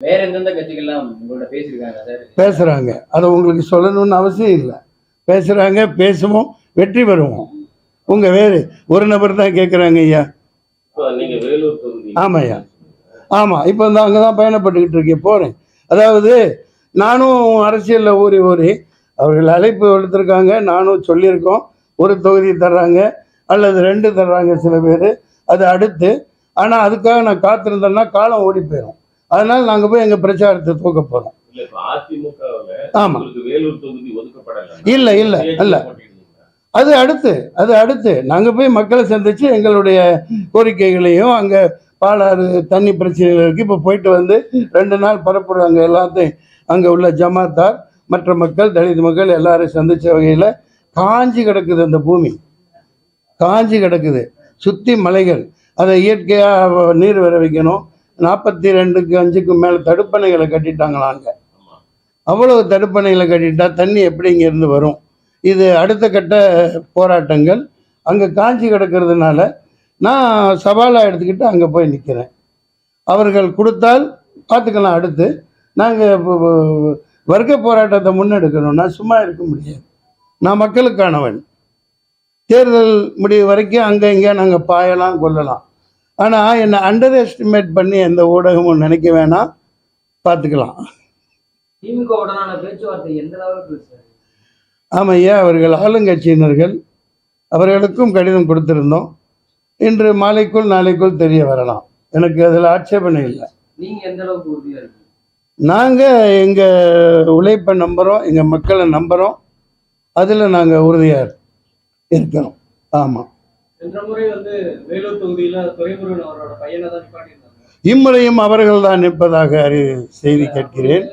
வேற எந்தெந்த கட்சிகள்லாம் உங்களோட பேசியிருக்காங்க? சார் பேசுகிறாங்க அதை உங்களுக்கு சொல்லணும்னு அவசியம் இல்லை. பேசுகிறாங்க பேசுவோம் வெற்றி பெறுவோம். உங்கள் வேறு ஒரு நபர் தான் கேட்குறாங்க ஐயா. இப்ப நீங்க வேலூர் தொகுதி. ஆமாய்யா ஆமாம் இப்போ இந்த அங்கே தான் பயணப்பட்டுக்கிட்டு இருக்கேன் போகிறேன் அதாவது நானும் அரசியலில் ஊறி ஊறி அவர்கள் அழைப்பு எடுத்திருக்காங்க நானும் சொல்லியிருக்கோம். ஒரு தொகுதி தர்றாங்க அல்லது ரெண்டு தர்றாங்க சில பேர். அது அடுத்து. ஆனால் அதுக்காக நான் காத்திருந்தேன்னா காலம் ஓடி போயிடும் அதனால் நாங்கள் போய் எங்கள் பிரச்சாரத்தை தூக்க போகிறோம் ஆமாம் இல்ல, இல்ல, இல்ல. அது அடுத்து அது அடுத்து. நாங்கள் போய் மக்களை சந்தித்து எங்களுடைய கோரிக்கைகளையும் அங்கே பாலாறு தண்ணி பிரச்சனைகள் இருக்குது இப்போ போயிட்டு வந்து ரெண்டு நாள் பரப்புறாங்க எல்லாத்தையும் அங்கே உள்ள ஜமாத்தார் மற்ற மக்கள் தலித் மக்கள் எல்லாரையும் சந்தித்த வகையில் காஞ்சி கிடக்குது அந்த பூமி. காஞ்சி கிடக்குது. சுற்றி மலைகள். அதை இயற்கையாக நீர் வர வைக்கணும் நாற்பத்தி ரெண்டுக்கு அஞ்சுக்கு மேலே தடுப்பணைகளை கட்டிட்டாங்களா அங்கே அவ்வளவு தடுப்பணைகளை கட்டிட்டா தண்ணி எப்படி இங்கேருந்து வரும்? இது அடுத்த கட்ட போராட்டங்கள். அங்கே காஞ்சி கிடக்கிறதுனால நான் சவாலாக எடுத்துக்கிட்டு அங்கே போய் நிற்கிறேன் அவர்கள் கொடுத்தால் பார்த்துக்கலாம் அடுத்து. நாங்கள் வர்க்க போராட்டத்தை முன்னெடுக்கணும்னா சும்மா இருக்க முடியாது. நான் மக்களுக்கானவன். தேர்தல் முடிவு வரைக்கும் அங்கே இங்கே நாங்கள் பாயலாம் கொள்ளலாம் ஆனால் என்னை அண்டர் எஸ்டிமேட் பண்ணி எந்த ஊடகமும் நினைக்க வேணாம். பார்த்துக்கலாம். ஆமாம் ஐயா அவர்கள் ஆளுங்கட்சியினர்கள் அவர்களுக்கும் கடிதம் கொடுத்திருந்தோம். இன்று மாலைக்குள் நாளைக்குள் தெரிய வரலாம். எனக்கு அதில் ஆட்சேபனை இல்லை. நீங்க எந்த அளவுக்கு நாங்கள் எங்கள் உழைப்பை நம்புகிறோம் எங்கள் மக்களை நம்புகிறோம் அதில் நாங்கள் உறுதியாக இருக்கிறோம் ஆமாம் சென்ற முறை வந்து வேலூர் தொகுதியில துறைமுருகன் அவரோட பையனை தான் நிப்பாட்டியிருந்தாங்க. இம்முறையும் அவர்கள் தான் நிற்பதாக அறி செய்தி கேட்கிறேன்.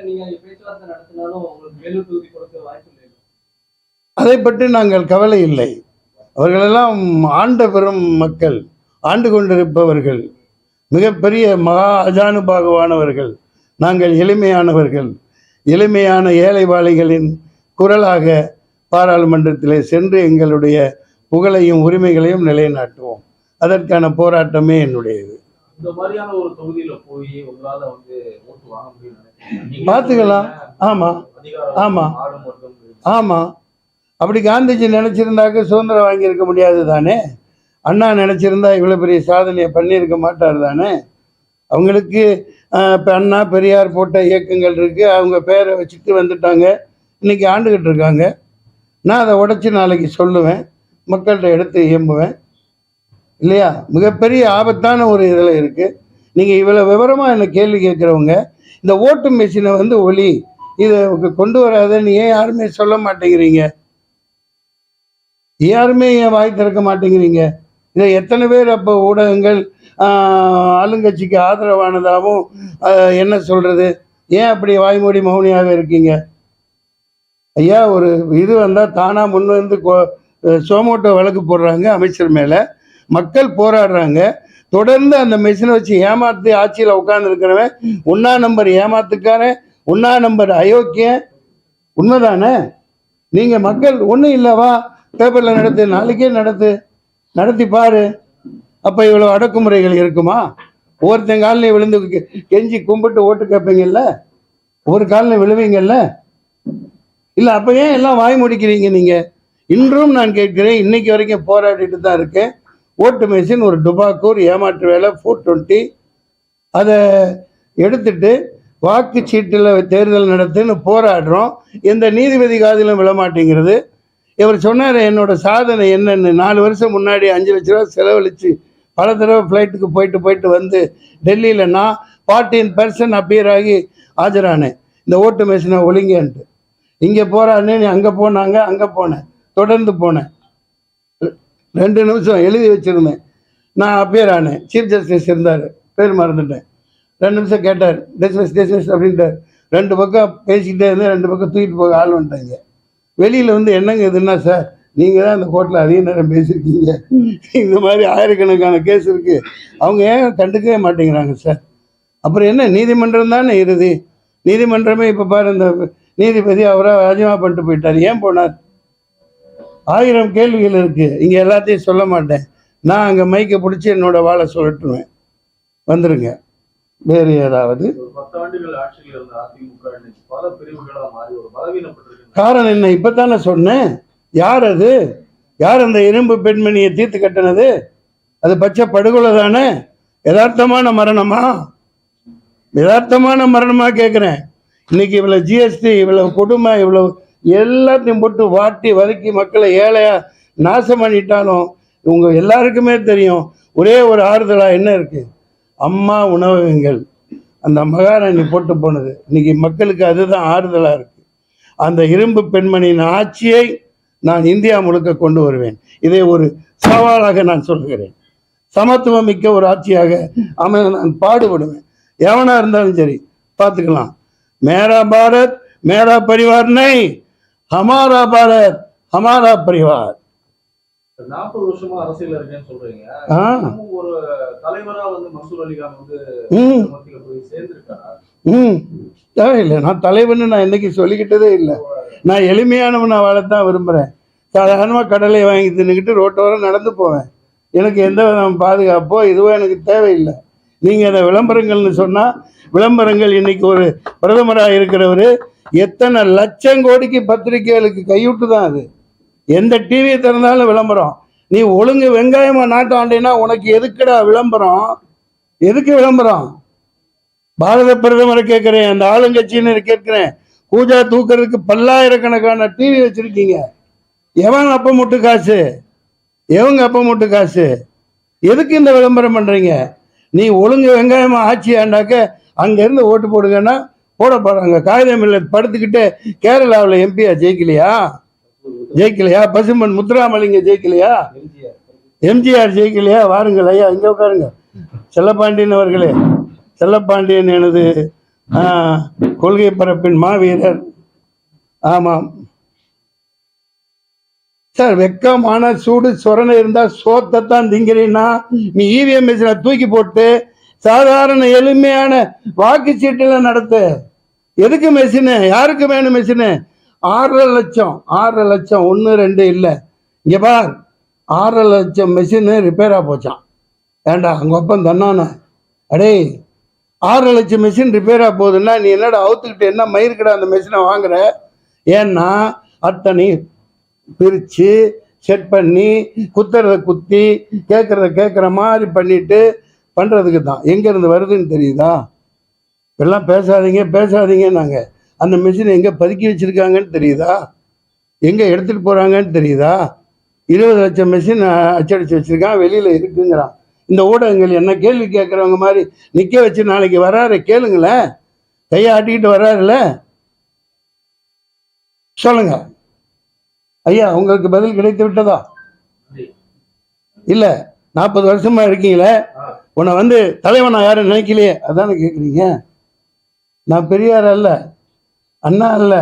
அதை பற்றி நாங்கள் கவலை இல்லை. அவர்களெல்லாம் ஆண்ட பெரும் மக்கள் ஆண்டு கொண்டிருப்பவர்கள் மிகப்பெரிய மகா அஜானுபாகுவானவர்கள் நாங்கள் எளிமையானவர்கள் எளிமையான ஏழைவாளிகளின் குரலாக பாராளுமன்றத்திலே சென்று எங்களுடைய புகழையும் உரிமைகளையும் நிலைநாட்டுவோம். அதற்கான போராட்டமே என்னுடையது. இந்த மாதிரியான ஒரு தொகுதியில போய் உங்களால வந்து ஓட்டு வாங்க முடியும் பார்த்துக்கலாம். ஆமா. ஆமா. ஆமாம் அப்படி காந்திஜி நினச்சிருந்தாக்க சுதந்திரம் வாங்கியிருக்க முடியாது தானே? அண்ணா நினச்சிருந்தா இவ்வளோ பெரிய சாதனையை பண்ணியிருக்க மாட்டார் தானே? அவங்களுக்கு இப்போ அண்ணா பெரியார் போட்ட இயக்கங்கள் இருக்குது அவங்க பேரை வச்சுட்டு வந்துட்டாங்க. இன்றைக்கி ஆண்டுகிட்டு இருக்காங்க. நான் அதை உடச்சி நாளைக்கு சொல்லுவேன். மக்கள்கிட்ட எடுத்து இயம்புவேன். இல்லையா? மிகப்பெரிய ஆபத்தான ஒரு இதில் இருக்குது நீங்கள் இவ்வளோ விவரமாக என்னை கேள்வி கேட்குறவங்க இந்த ஓட்டு மிஷினை வந்து ஒலி இதை கொண்டு வராதுன்னு ஏன் யாருமே சொல்ல மாட்டேங்கிறீங்க? யாருமே ஏன் வாய் திறக்க மாட்டேங்கிறீங்க? இதை எத்தனை பேர் அப்போ ஊடகங்கள் ஆளுங்கட்சிக்கு ஆதரவானதாகவும் என்ன சொல்கிறது ஏன் அப்படி வாய்மூடி மௌனியாக இருக்கீங்க? ஐயா ஒரு இது வந்தால் தானாக முன் வந்து கோ- சோமோட்டோ வழக்கு போடுறாங்க அமைச்சர் மேலே. மக்கள் போராடுறாங்க. தொடர்ந்து அந்த மெஷினை வச்சு ஏமாத்தி ஆட்சியில் உட்காந்துருக்கிறவன் ஒன்றா நம்பர் ஏமாத்துக்காரன் ஒன்றா நம்பர் அயோக்கியன். உண்மைதானே? நீங்கள் மக்கள் ஒன்றும் இல்லைவா பேப்பரில் நடத்து நாளைக்கே நடத்து நடத்தி பாரு. அப்போ இவ்வளோ அடக்குமுறைகள் இருக்குமா? ஒவ்வொருத்தன் காலிலையும் விழுந்து கெஞ்சி கும்பிட்டு ஓட்டு கேட்பீங்கல்ல ஒரு காலில் விழுவீங்கல்ல? இல்லை அப்போ ஏன் எல்லாம் வாய் முடிக்கிறீங்க நீங்கள் இன்றும் நான் கேட்கிறேன் இன்னைக்கு வரைக்கும் போராடிட்டு தான் இருக்கேன். ஓட்டு மெஷின் ஒரு டுபாக்கூர் ஏமாற்று வேலை ஃபோர் டுவெண்ட்டி அதை எடுத்துட்டு வாக்குச்சீட்டில் தேர்தல் நடத்துன்னு போராடுறோம். எந்த நீதிபதி காதிலும் விழமாட்டேங்கிறது. இவர் சொன்னார் என்னோட சாதனை என்னன்னு. நாலு வருஷம் முன்னாடி அஞ்சு லட்ச ரூபா செலவழித்து பல தடவை ஃப்ளைட்டுக்கு போயிட்டு போயிட்டு வந்து டெல்லியில் நான் ஃபார்ட்டின் பர்சன்ட் அப்பியர் ஆகி ஆஜரானேன். இந்த ஓட்டு மிஷினை ஒழுங்கன்ட்டு. இங்கே போகிறான்னு அங்கே போனாங்க அங்கே போனேன். தொடர்ந்து போனேன். ரெண்டு நிமிஷம் எழுதி வச்சுருந்தேன். நான் அப்பியர் ஆனேன் சீஃப் ஜஸ்டிஸ் இருந்தார். பேர் மறந்துட்டேன். ரெண்டு நிமிஷம் கேட்டார் டிஸ்மிஸ் டிஸ்மிஸ் அப்படின்ட்டார். ரெண்டு பக்கம் பேசிக்கிட்டே இருந்தேன் ரெண்டு பக்கம் தூக்கிட்டு போக ஆள் வந்துட்டாங்க. வெளியில் வந்து என்னங்க இதுன்னா சார் நீங்கள் தான் அந்த கோர்ட்டில் அதிக நேரம் பேசியிருக்கீங்க. இந்த மாதிரி ஆயிரக்கணக்கான கேஸ் இருக்குது அவங்க ஏன் கண்டுக்கவே மாட்டேங்கிறாங்க சார்? அப்புறம் என்ன நீதிமன்றம் தானே இறுதி? நீதிமன்றமே இப்போ பாரு இந்த நீதிபதி அவராக ராஜினாமா பண்ணிட்டு போயிட்டார். ஏன் போனார்? ஆயிரம் கேள்விகள் இருக்குது இங்கே எல்லாத்தையும் சொல்ல மாட்டேன். நான் அங்கே மைக்கை பிடிச்சி என்னோட வாழை சொல்லட்டுவேன் வந்துருங்க. வேறு ஏதாவது? காரணம் என்ன? இப்பத்தானே சொன்னேன். யார் அது? யார் அந்த இரும்பு பெண்மணியை தீர்த்து கட்டினது? அது பச்சை படுகொலை தானே? யதார்த்தமான மரணமா? யதார்த்தமான மரணமா கேட்குறேன் இன்னைக்கு இவ்வளோ ஜிஎஸ்டி இவ்வளோ கொடுமை இவ்வளோ எல்லாத்தையும் போட்டு வாட்டி வதக்கி மக்களை ஏழையா நாசம் பண்ணிட்டாலும் இவங்க எல்லாருக்குமே தெரியும். ஒரே ஒரு ஆறுதலா என்ன இருக்கு? அம்மா உணவகங்கள். அந்த மகாராணி போட்டு போனது. இன்னைக்கு மக்களுக்கு அதுதான் ஆறுதலா இருக்கு. அந்த இரும்பு பெண்மணியின் ஆட்சியை நான் இந்தியா முழுக்க கொண்டு வருவேன். இதை ஒரு சவாலாக நான் சொல்கிறேன். சமத்துவம் மிக்க ஒரு ஆட்சியாக அமைய நான் பாடுபடுவேன். எவனா இருந்தாலும் சரி பார்த்துக்கலாம். மேரா பாரத் மேரா பரிவார் நை ஹமாரா பாரத் ஹமாரா பரிவார். நாற்பது வருஷமா அரசியல் இருக்கேன்னு சொல்றீங்க. ஒரு தலைவரா வந்து மசூர் அலிகான் வந்து நான் தலைவன்னு நான் என்னைக்கு சொல்லிக்கிட்டதே இல்லை. நான் எளிமையானவனை வாழத்தான் விரும்புகிறேன் சாதாரணமாக கடலை வாங்கி தின்னுக்கிட்டு ரோட்டோரம் நடந்து போவேன். எனக்கு எந்த விதமான பாதுகாப்போ இதுவோ எனக்கு தேவையில்லை. நீங்கள் அதை விளம்பரங்கள்னு சொன்னால் விளம்பரங்கள் இன்னைக்கு ஒரு பிரதமராக இருக்கிறவர் எத்தனை லட்சம் கோடிக்கு பத்திரிகைகளுக்கு கையூட்டு தான் அது. எந்த டிவியை திறந்தாலும் விளம்பரம். நீ ஒழுங்கு வெங்காயமா நாட்டம் உனக்கு எதுக்குடா விளம்பரம்? எதுக்கு விளம்பரம்? பாரத பிரதமரை கேட்குறேன் அந்த ஆளுங்கட்சின்னு கேட்குறேன். பூஜா தூக்குறதுக்கு பல்லாயிரக்கணக்கான டிவி வச்சிருக்கீங்க. எவன் அப்ப முட்டு காசு? எவங்க அப்ப முட்டு காசு? எதுக்கு இந்த விளம்பரம் பண்றீங்க? நீ ஒழுங்கு வெங்காயமா ஆட்சி ஆண்டாக்க அங்கேருந்து ஓட்டு போடுங்கன்னா போட போகிறாங்க காகிதம் இல்லை படுத்துக்கிட்டு கேரளாவில் எம்பியா ஜெயிக்கலையா? ஜெயிக்கலையா? பசுமன் முத்துராமலிங்க ஜெயிக்கலையா? எம்ஜிஆர் ஜெயிக்கலையா? வாருங்கள் ஐயா இங்கே உட்காருங்க. செல்லப்பாண்டியன் அவர்களே செல்லப்பாண்டியன் எனது கொள்கை பரப்பின் மாவீரர். ஆமாம். சார் வெக்கமான சூடு சொரணை இருந்தால் சோத்தைத்தான் திங்கிறீன்னா நீ இவிஎம் மிஷினை தூக்கி போட்டு சாதாரண எளிமையான வாக்குச்சீட்டில் நடத்து. எதுக்கு மெஷினு? யாருக்கு வேணும் மெஷினு? ஆறரை லட்சம் ஆறரை லட்சம் ஒன்று ரெண்டு இல்லை. இங்கே பார் ஆறரை லட்சம் மெஷினு ரிப்பேராக போச்சான் ஏண்டா அங்கே ஒப்பம் தன்னானே? அடே ஆறரை லட்சம் மிஷின் ரிப்பேராக போகுதுன்னா நீ என்னடா அவுத்துக்கிட்டு என்ன மயிருக்கடா அந்த மிஷினை வாங்குற? ஏன்னா அத்தனை பிரித்து செட் பண்ணி குத்துறத குத்தி கேட்குறத கேட்குற மாதிரி பண்ணிட்டு பண்ணுறதுக்கு தான். எங்கேருந்து வருதுன்னு தெரியுதா? எல்லாம் பேசாதீங்க பேசாதீங்க நாங்கள் அந்த மிஷினை எங்கே பதுக்கி வச்சுருக்காங்கன்னு தெரியுதா? எங்கே எடுத்துகிட்டு போகிறாங்கன்னு தெரியுதா? இருபது லட்சம் மிஷின் அச்சடிச்சு வச்சுருக்கான் வெளியில் இருக்குங்கிறான். இந்த ஊடகங்கள் என்ன கேள்வி கேட்குறவங்க மாதிரி நிற்க வச்சு நாளைக்கு வராரு கேளுங்களேன். கையை ஆட்டிக்கிட்டு வராருல்ல சொல்லுங்க. ஐயா உங்களுக்கு பதில் கிடைத்து விட்டதா? இல்லை. நாற்பது வருஷமா இருக்கீங்களே? உன்னை வந்து தலைவனா யாரும் நினைக்கலையே. அதானே கேட்குறீங்க நான் பெரியார் அல்ல அண்ணா அல்ல.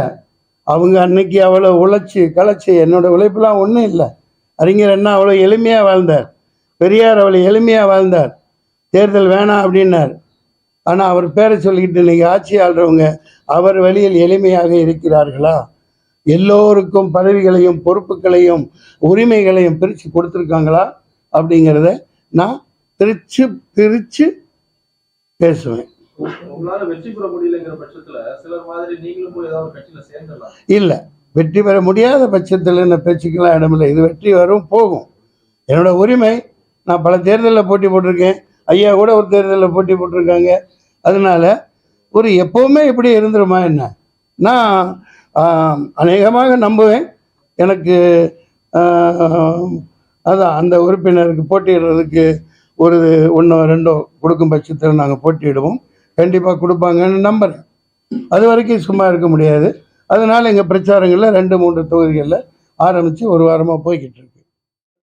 அவங்க அன்னைக்கு அவ்வளோ உழைச்சி களைச்சி என்னோட உழைப்புலாம் ஒன்றும் இல்லை. அறிஞர் அண்ணா அவ்வளோ எளிமையாக வாழ்ந்தார். பெரியார் அவ்வளோ எளிமையாக வாழ்ந்தார். தேர்தல் வேணாம் அப்படின்னார். ஆனால் அவர் பேரை சொல்லிக்கிட்டு இன்னைக்கு ஆட்சி ஆள்றவங்க அவர் வழியில் எளிமையாக இருக்கிறார்களா? எல்லோருக்கும் பதவிகளையும் பொறுப்புகளையும் உரிமைகளையும் பிரித்து கொடுத்துருக்காங்களா? அப்படிங்கிறத நான் பிரித்து பிரித்து பேசுவேன். இல்லை வெற்றி பெற முடியாத பட்சத்தில் இந்த பேச்சுக்கெல்லாம் இடமில்லை இது வெற்றி வரும் போகும். என்னோட உரிமை நான் பல தேர்தலில் போட்டி போட்டிருக்கேன். ஐயா கூட ஒரு தேர்தலில் போட்டி போட்டிருக்காங்க. அதனால ஒரு எப்போவுமே இப்படி இருந்துருமா என்ன? நான் அநேகமாக நம்புவேன். எனக்கு அதான் அந்த உறுப்பினருக்கு போட்டியிடுறதுக்கு ஒரு ஒன்றோ ரெண்டோ கொடுக்கும் பட்சத்தில் நாங்கள் போட்டியிடுவோம். கண்டிப்பாக கொடுப்பாங்கன்னு நம்புகிறேன் அது வரைக்கும் சும்மா இருக்க முடியாது. அதனால் எங்கள் பிரச்சாரங்களில் ரெண்டு மூன்று தொகுதிகளில் ஆரம்பித்து ஒரு வாரமாக போய்கிட்டு இருக்கு.